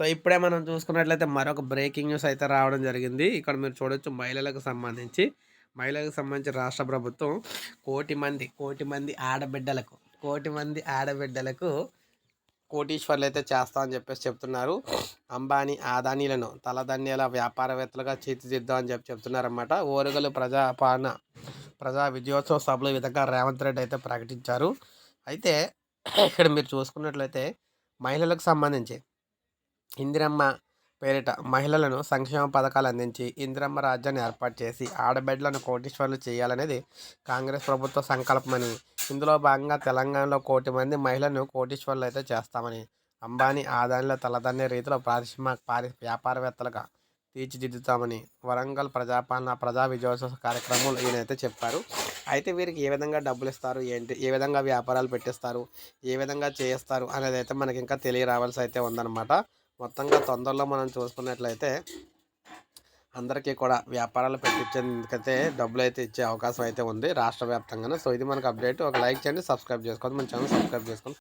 So ఇప్పుడే మనం చూసుకున్నట్లయితే మరొక బ్రేకింగ్ న్యూస్ అయితే రావడం జరిగింది. ఇక్కడ మీరు చూడొచ్చు మహిళలకు సంబంధించి. మహిళలకు సంబంధించి రాష్ట్ర ప్రభుత్వం కోటి మంది కోటి మంది ఆడబిడ్డలకు కోటి మంది ఆడబిడ్డలకు కోటీశ్వర్లు అయితే చేస్తామని చెప్పేసి చెప్తున్నారు. అంబానీ ఆదానీలను తలదన్యాల వ్యాపారవేత్తలుగా తీర్చిదిద్దామని చెప్పి చెప్తున్నారన్నమాట. ఓరుగలు ప్రజాపాలన ప్రజా విజయోత్సవ సభలో ఈ విధంగా రేవంత్ రెడ్డి అయితే ప్రకటించారు. అయితే ఇక్కడ మీరు చూసుకున్నట్లయితే మహిళలకు సంబంధించి ఇందిరమ్మ పేరిట మహిళలను సంక్షేమ పథకాలు అందించి ఇందిరమ్మ రాజ్యాన్ని ఏర్పాటు చేసి ఆడబిడ్డలను కోటీశ్వర్లు చేయాలనేది కాంగ్రెస్ ప్రభుత్వ సంకల్పమని. ఇందులో భాగంగా తెలంగాణలో కోటి మంది మహిళలను కోటీశ్వర్లు అయితే చేస్తామని అంబానీ ఆదాయంలో తలదన్నే రీతిలో పారిశ్రామిక పారి వ్యాపారవేత్తలుగా తీర్చిదిద్దుతామని వరంగల్ ప్రజాపాలన ప్రజా విజయోత్సవ కార్యక్రమంలో ఈయనైతే చెప్పారు. అయితే వీరికి ఏ విధంగా డబ్బులు ఇస్తారు ఏంటి? ఏ విధంగా వ్యాపారాలు పెట్టిస్తారు ఏ విధంగా చేస్తారు అనేది అయితే మనకి ఇంకా తెలియరావాల్సి అయితే ఉందన్నమాట. మొత్తంగా తొందరలో మనం చూసుకున్నట్లయితే అందరికీ కూడా వ్యాపారాలు పెట్టించేందుకైతే డబ్బులు అయితే ఇచ్చే అవకాశం అయితే ఉంది రాష్ట్ర వ్యాప్తంగానే. సో ఇది మనకు అప్డేట్. ఒక లైక్ చేయండి సబ్స్క్రైబ్ చేసుకోండి మన ఛానల్ సబ్స్క్రైబ్ చేసుకోండి.